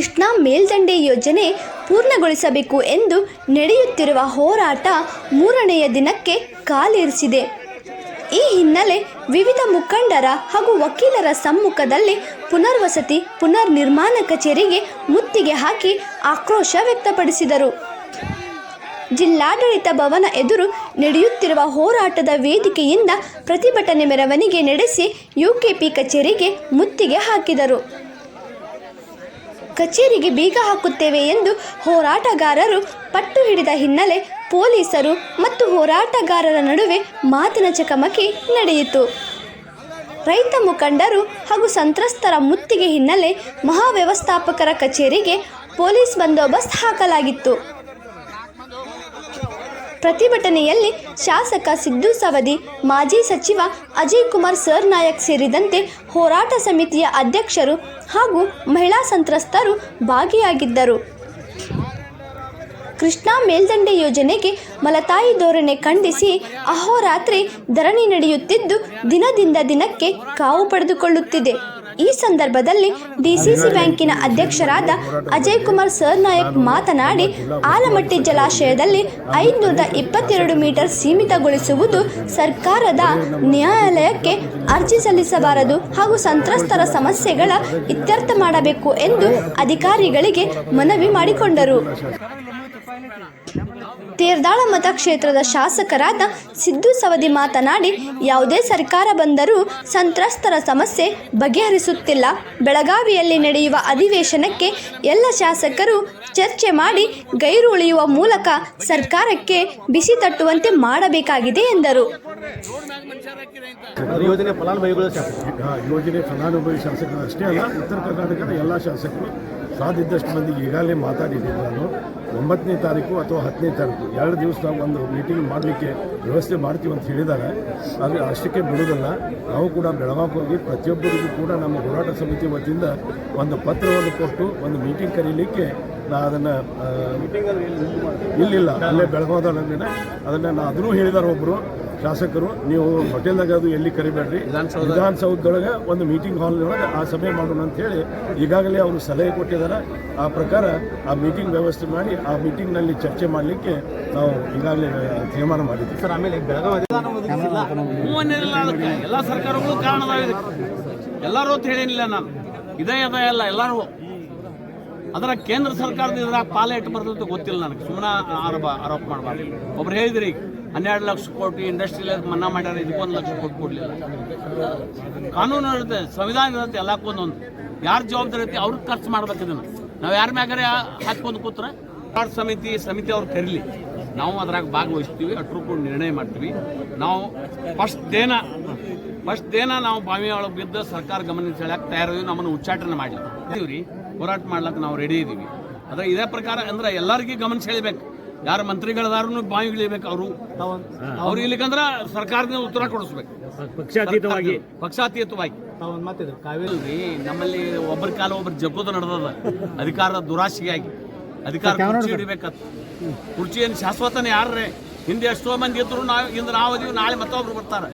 ಕೃಷ್ಣಾ ಮೇಲ್ದಂಡೆ ಯೋಜನೆ ಪೂರ್ಣಗೊಳಿಸಬೇಕು ಎಂದು ನಡೆಯುತ್ತಿರುವ ಹೋರಾಟ ಮೂರನೆಯ ದಿನಕ್ಕೆ ಕಾಲಿರಿಸಿದೆ. ಈ ಹಿನ್ನೆಲೆ ವಿವಿಧ ಮುಖಂಡರ ಹಾಗೂ ವಕೀಲರ ಸಮ್ಮುಖದಲ್ಲಿ ಪುನರ್ವಸತಿ ಪುನರ್ ನಿರ್ಮಾಣ ಕಚೇರಿಗೆ ಮುತ್ತಿಗೆ ಹಾಕಿ ಆಕ್ರೋಶ ವ್ಯಕ್ತಪಡಿಸಿದರು. ಜಿಲ್ಲಾಡಳಿತ ಭವನ ಎದುರು ನಡೆಯುತ್ತಿರುವ ಹೋರಾಟದ ವೇದಿಕೆಯಿಂದ ಪ್ರತಿಭಟನೆ ಮೆರವಣಿಗೆ ನಡೆಸಿ ಯುಕೆಪಿ ಕಚೇರಿಗೆ ಮುತ್ತಿಗೆ ಹಾಕಿದರು. ಕಚೇರಿಗೆ ಬೀಗ ಹಾಕುತ್ತೇವೆ ಎಂದು ಹೋರಾಟಗಾರರು ಪಟ್ಟು ಹಿಡಿದ ಹಿನ್ನೆಲೆ ಪೊಲೀಸರು ಮತ್ತು ಹೋರಾಟಗಾರರ ನಡುವೆ ಮಾತಿನ ಚಕಮಕಿ ನಡೆಯಿತು. ರೈತ ಮುಖಂಡರು ಹಾಗೂ ಸಂತ್ರಸ್ತರ ಮುತ್ತಿಗೆ ಹಿನ್ನೆಲೆ ಮಹಾವ್ಯವಸ್ಥಾಪಕರ ಕಚೇರಿಗೆ ಪೊಲೀಸ್ ಬಂದೋಬಸ್ತ್ ಹಾಕಲಾಗಿತ್ತು. ಪ್ರತಿಭಟನೆಯಲ್ಲಿ ಶಾಸಕ ಸಿದ್ದು ಸವದಿ, ಮಾಜಿ ಸಚಿವ ಅಜಯ್ ಕುಮಾರ್ ಸರ್ ನಾಯಕ್ ಸೇರಿದಂತೆ ಹೋರಾಟ ಸಮಿತಿಯ ಅಧ್ಯಕ್ಷರು ಹಾಗೂ ಮಹಿಳಾ ಸಂತ್ರಸ್ತರು ಭಾಗಿಯಾಗಿದ್ದರು. ಕೃಷ್ಣಾ ಮೇಲ್ದಂಡೆ ಯೋಜನೆಗೆ ಮಲತಾಯಿ ಧೋರಣೆ ಖಂಡಿಸಿ ಅಹೋರಾತ್ರಿ ಧರಣಿ ನಡೆಯುತ್ತಿದ್ದು ದಿನದಿಂದ ದಿನಕ್ಕೆ ಕಾವು ಪಡೆದುಕೊಳ್ಳುತ್ತಿದೆ. ಈ ಸಂದರ್ಭದಲ್ಲಿ ಡಿಸಿಸಿ ಬ್ಯಾಂಕಿನ ಅಧ್ಯಕ್ಷರಾದ ಅಜಯ್ ಕುಮಾರ್ ಸರ್ನಾಯಕ್ ಮಾತನಾಡಿ ಆಲಮಟ್ಟಿ ಜಲಾಶಯದಲ್ಲಿ ಐದುನೂರ ಇಪ್ಪತ್ತೆರಡು ಮೀಟರ್ ಸೀಮಿತಗೊಳಿಸುವುದು ಸರ್ಕಾರದ ನ್ಯಾಯಾಲಯಕ್ಕೆ ಅರ್ಜಿ ಸಲ್ಲಿಸಬಾರದು ಹಾಗೂ ಸಂತ್ರಸ್ತರ ಸಮಸ್ಯೆಗಳ ಇತ್ಯರ್ಥ ಮಾಡಬೇಕು ಎಂದು ಅಧಿಕಾರಿಗಳಿಗೆ ಮನವಿ ಮಾಡಿಕೊಂಡರು. ತೇರ್ದಾಳ ಮತಕ್ಷೇತ್ರದ ಶಾಸಕರಾದ ಸಿದ್ದು ಸವದಿ ಮಾತನಾಡಿ ಯಾವುದೇ ಸರ್ಕಾರ ಬಂದರೂ ಸಂತ್ರಸ್ತರ ಸಮಸ್ಯೆ ಬಗೆಹರಿಸುತ್ತಿಲ್ಲ ಬೆಳಗಾವಿಯಲ್ಲಿ ನಡೆಯುವ ಅಧಿವೇಶನಕ್ಕೆ ಎಲ್ಲ ಶಾಸಕರು ಚರ್ಚೆ ಮಾಡಿ ಗೈರು ಉಳಿಯುವ ಮೂಲಕ ಸರ್ಕಾರಕ್ಕೆ ಬಿಸಿ ತಟ್ಟುವಂತೆ ಮಾಡಬೇಕಾಗಿದೆ ಎಂದರು. ಯೋಜನೆ ಫಲಾನುಭವಿಗಳು ಯೋಜನೆ ಫಲಾನುಭವಿ ಶಾಸಕರು ಅಷ್ಟೇ ಅಲ್ಲ ಉತ್ತರ ಕರ್ನಾಟಕದ ಎಲ್ಲ ಶಾಸಕರು ಸಾಧ್ಯದಷ್ಟು ಮಂದಿಗೆ ಈಗಾಗಲೇ ಮಾತಾಡಿದ್ದೀನಿ ನಾನು. ಒಂಬತ್ತನೇ ತಾರೀಕು ಅಥವಾ ಹತ್ತನೇ ತಾರೀಕು ಎರಡು ದಿವಸ ಒಂದು ಮೀಟಿಂಗ್ ಮಾಡಲಿಕ್ಕೆ ವ್ಯವಸ್ಥೆ ಮಾಡ್ತೀವಿ ಅಂತ ಹೇಳಿದ್ದಾರೆ. ಆದರೆ ಅಷ್ಟಕ್ಕೆ ಬಿಡೋದಲ್ಲ ನಾವು ಕೂಡ ಬೆಳಗಾವಿಗೆ ಹೋಗಿ ಪ್ರತಿಯೊಬ್ಬರಿಗೂ ಕೂಡ ನಮ್ಮ ಹೋರಾಟ ಸಮಿತಿ ವತಿಯಿಂದ ಒಂದು ಪತ್ರವನ್ನು ಕೊಟ್ಟು ಒಂದು ಮೀಟಿಂಗ್ ಕರೀಲಿಕ್ಕೆ ನಾ ಅದನ್ನು ಇಲ್ಲಿಲ್ಲ ಅಲ್ಲೇ ಬೆಳಗಾವಿದ ಅದನ್ನು ನಾ ಅದನ್ನೂ ಹೇಳಿದ್ದಾರೆ ಒಬ್ಬರು ಶಾಸಕರು ನೀವು ಹೋಟೆಲ್ದಾಗ ಅದು ಎಲ್ಲಿ ಕರಿಬೇಡ್ರಿ? ವಿಧಾನಸೌಧದೊಳಗೆ ಒಂದು ಮೀಟಿಂಗ್ ಹಾಲ್ನೊಳಗೆ ಆ ಸಭೆ ಮಾಡೋಣ ಅಂತ ಹೇಳಿ ಈಗಾಗಲೇ ಅವರು ಸಲಹೆ ಕೊಟ್ಟಿದ್ದಾರೆ ಆ ಪ್ರಕಾರ ಆ ಮೀಟಿಂಗ್ ವ್ಯವಸ್ಥೆ ಮಾಡಿ ಆ ಮೀಟಿಂಗ್ನಲ್ಲಿ ಚರ್ಚೆ ಮಾಡಲಿಕ್ಕೆ ನಾವು ಈಗಾಗಲೇ ತೀರ್ಮಾನ ಮಾಡಿದ್ದೀವಿ ಸರ್ ಆಮೇಲೆ ಎಲ್ಲ ಸರ್ಕಾರಗಳು ಕಾರಣದಾಗಿದೆ ಎಲ್ಲರೂ ಅಂತ ಹೇಳಿನಿಲ್ಲ ನಾನು. ಇದೇ ಅದ ಎಲ್ಲ ಎಲ್ಲರೂ. ಅದರ ಕೇಂದ್ರ ಸರ್ಕಾರದ ಇದರ ಪಾಲ ಇಟ್ಟು ಬರ್ತದೆ ಗೊತ್ತಿಲ್ಲ ನನಗೆ. ಸುಮ್ಮನೆ ಆರೋಪ ಆರೋಪ ಮಾಡಬಾರ್ದು. ಒಬ್ರು ಹೇಳಿದ್ರಿ ಈಗ. ಹನ್ನೆರಡು ಲಕ್ಷ ಕೋಟಿ ಇಂಡಸ್ಟ್ರಿಯಲ್ ಮನ್ನಾ ಮಾಡ್ಯಾರ, ಇದಕ್ಕೊಂದು ಲಕ್ಷ ಕೋಟಿ ಕೊಡಲಿಲ್ಲ. ಕಾನೂನು ಇರುತ್ತೆ, ಸಂವಿಧಾನ ಇರುತ್ತೆ ಎಲ್ಲಕ್ಕೊಂದೊಂದು ಯಾರು ಜವಾಬ್ದಾರಿ ಐತಿ ಅವ್ರಿಗೆ ಖರ್ಚು ಮಾಡ್ಬೇಕು ಇದನ್ನು. ನಾವು ಯಾರ ಮ್ಯಾಗಾರೆ ಹಾಕ್ಕೊಂಡು ಕೂತ್ರೆ? ಹೋರಾಟ ಸಮಿತಿ ಸಮಿತಿ ಅವ್ರು ಕರೀಲಿ. ನಾವು ಅದ್ರಾಗ ಭಾಗವಹಿಸ್ತೀವಿ ಅಟ್ರು ಕೂಡ ನಿರ್ಣಯ ಮಾಡ್ತೀವಿ. ನಾವು ಫಸ್ಟ್ ದೇನ ಫಸ್ಟ್ ದೇನ ನಾವು ಬಾವಿ ಒಳಗೆ ಬಿದ್ದು ಸರ್ಕಾರ ಗಮನ ಸೆಳೆಯಕ್ಕೆ ತಯಾರಿದ್ದೀವಿ ನಮ್ಮನ್ನು ಉಚ್ಚಾಟನೆ ಮಾಡಲಿ ಹೋರಾಟ ಮಾಡ್ಲಕ್ಕೆ ನಾವು ರೆಡಿ ಇದ್ದೀವಿ ಅದ್ರ ಇದೇ ಪ್ರಕಾರ ಅಂದ್ರೆ ಎಲ್ಲರಿಗೂ ಗಮನ ಸೆಳಿಬೇಕು. ಯಾರು ಮಂತ್ರಿಗಳದಾರು ಬಾವಿ ಇಳಿಬೇಕು ಅವರು? ಅವ್ರು ಇಲ್ಲಿಕಂದ್ರ ಸರ್ಕಾರದಿಂದ ಉತ್ತರ ಕೊಡಿಸ್ಬೇಕು. ಪಕ್ಷಾತೀತವಾಗಿ. ಪಕ್ಷಾತೀತವಾಗಿ. ಕಾವೇರಿ ನಮ್ಮಲ್ಲಿ ಒಬ್ಬರ ಕಾಲ ಒಬ್ಬರು ಜಗ್ಗೋದು ನಡೆದದ. ಅಧಿಕಾರದ ದುರಾಶೆಯಾಗಿ. ಅಧಿಕಾರ ಕುರ್ಚಿ ಹಿಡಿಬೇಕತ್. ಕುರ್ಚಿ ಏನು ಶಾಶ್ವತನೇ ಯಾರ್ರೆ? ಹಿಂದೆ ಎಷ್ಟೋ ಮಂದಿ ಇದ್ರು ನಾವು ಇಂದು ನಾವು ಅದೀವಿ ನಾಳೆ ಮತ್ತೊಬ್ರು ಬರ್ತಾರೆ.